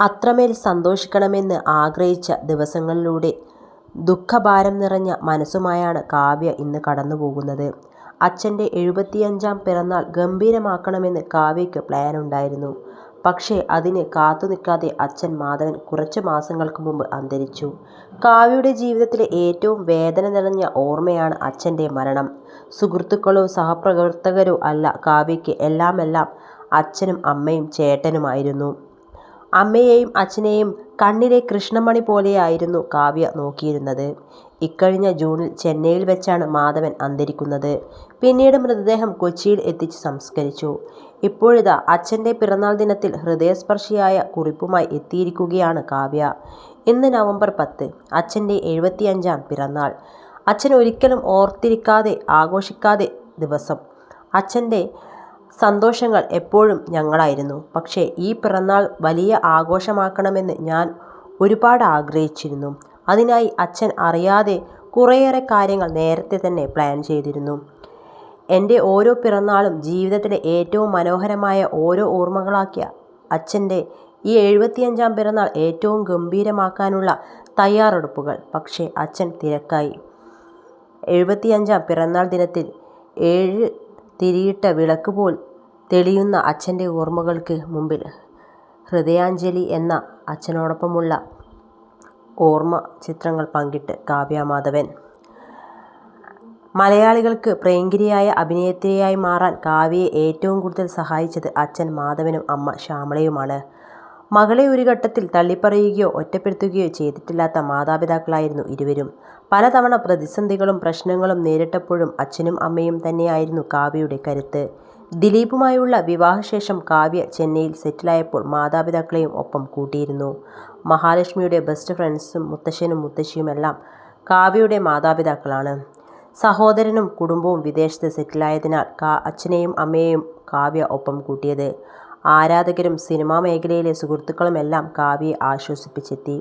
അത്രമേൽ സന്തോഷിക്കണമെന്ന് ആഗ്രഹിച്ച ദിവസങ്ങളിലൂടെ ദുഃഖഭാരം നിറഞ്ഞ മനസ്സുമായാണ് കാവ്യ ഇന്ന് കടന്നുപോകുന്നത്. അച്ഛന്റെ എഴുപത്തിയഞ്ചാം പിറന്നാൾ ഗംഭീരമാക്കണമെന്ന് കാവ്യയ്ക്ക് പ്ലാൻ ഉണ്ടായിരുന്നു പക്ഷേ അതിന് കാത്തു നിൽക്കാതെ അച്ഛൻ മാധവൻ കുറച്ച് മാസങ്ങൾക്ക് മുമ്പ് അന്തരിച്ചു. കാവ്യയുടെ ജീവിതത്തിലെ ഏറ്റവും വേദന നിറഞ്ഞ ഓർമ്മയാണ് അച്ഛന്റെ മരണം. സുഹൃത്തുക്കളോ സഹപ്രവർത്തകരോ അല്ല കാവ്യയ്ക്ക് എല്ലാമെല്ലാം അച്ഛനും അമ്മയും ചേട്ടനുമായിരുന്നു. അമ്മയെയും അച്ഛനെയും കണ്ണിലെ കൃഷ്ണമണി പോലെയായിരുന്നു കാവ്യ നോക്കിയിരുന്നത്. ഇക്കഴിഞ്ഞ ജൂണിൽ ചെന്നൈയിൽ വെച്ചാണ് മാധവൻ അന്തരിക്കുന്നത്. പിന്നീട് മൃതദേഹം കൊച്ചിയിൽ എത്തിച്ച് സംസ്കരിച്ചു. ഇപ്പോഴിതാ അച്ഛന്റെ പിറന്നാൾ ദിനത്തിൽ ഹൃദയസ്പർശിയായ കുറിപ്പുമായി എത്തിയിരിക്കുകയാണ് കാവ്യ. ഇന്ന് നവംബർ പത്ത്. അച്ഛന്റെ എഴുപത്തിയഞ്ചാം പിറന്നാൾ. അച്ഛൻ ഒരിക്കലും ഓർത്തിരിക്കാതെ ആഘോഷിക്കാതെ ദിവസം. അച്ഛന്റെ സന്തോഷങ്ങൾ എപ്പോഴും ഞങ്ങളായിരുന്നു. പക്ഷേ ഈ പിറന്നാൾ വലിയ ആഘോഷമാക്കണമെന്ന് ഞാൻ ഒരുപാട് ആഗ്രഹിച്ചിരുന്നു. അതിനായി അച്ഛൻ അറിയാതെ കുറേയേറെ കാര്യങ്ങൾ നേരത്തെ തന്നെ പ്ലാൻ ചെയ്തിരുന്നു. എന്റെ ഓരോ പിറന്നാളും ജീവിതത്തിലെ ഏറ്റവും മനോഹരമായ ഓരോ ഓർമ്മകളാക്കിയ അച്ഛന്റെ ഈ എഴുപത്തിയഞ്ചാം പിറന്നാൾ ഏറ്റവും ഗംഭീരമാക്കാനുള്ള തയ്യാറെടുപ്പുകൾ. പക്ഷേ അച്ഛൻ തിരക്കായി. എഴുപത്തിയഞ്ചാം പിറന്നാൾ ദിനത്തിൽ ഏഴ് തിരിയിട്ട വിളക്ക് പോൽ തെളിയുന്ന അച്ഛന്റെ ഓർമ്മകൾക്ക് മുമ്പിൽ ഹൃദയാഞ്ജലി എന്ന അച്ഛനോടൊപ്പമുള്ള ഓർമ്മ ചിത്രങ്ങൾ പങ്കിട്ട് കാവ്യ മാധവൻ. മലയാളികൾക്ക് പ്രിയങ്കരിയായ അഭിനേത്രിയായി മാറാൻ കാവ്യയെ ഏറ്റവും കൂടുതൽ സഹായിച്ചത് അച്ഛൻ മാധവനും അമ്മ ശ്യാമളയുമാണ്. മകളെ ഒരു ഘട്ടത്തിൽ തള്ളിപ്പറയുകയോ ഒറ്റപ്പെടുത്തുകയോ ചെയ്തിട്ടില്ലാത്ത മാതാപിതാക്കളായിരുന്നു ഇരുവരും. പലതവണ പ്രതിസന്ധികളും പ്രശ്നങ്ങളും നേരിട്ടപ്പോഴും അച്ഛനും അമ്മയും തന്നെയായിരുന്നു കാവ്യയുടെ കരുത്ത്. ദിലീപുമായുള്ള വിവാഹശേഷം കാവ്യ ചെന്നൈയിൽ സെറ്റിലായപ്പോൾ മാതാപിതാക്കളെയും ഒപ്പം കൂട്ടിയിരുന്നു. മഹാലക്ഷ്മിയുടെ ബെസ്റ്റ് ഫ്രണ്ട്സും മുത്തശ്ശനും മുത്തശ്ശിയുമെല്ലാം കാവ്യയുടെ മാതാപിതാക്കളാണ്. സഹോദരനും കുടുംബവും വിദേശത്ത് സെറ്റിലായതിനാൽ കാ അച്ഛനെയും അമ്മയെയും കാവ്യ ഒപ്പം കൂട്ടിയത്. ആരാധകരും സിനിമാ മേഖലയിലെ സുഹൃത്തുക്കളുമെല്ലാം കാവ്യയെ ആശ്വസിപ്പിച്ചെത്തി.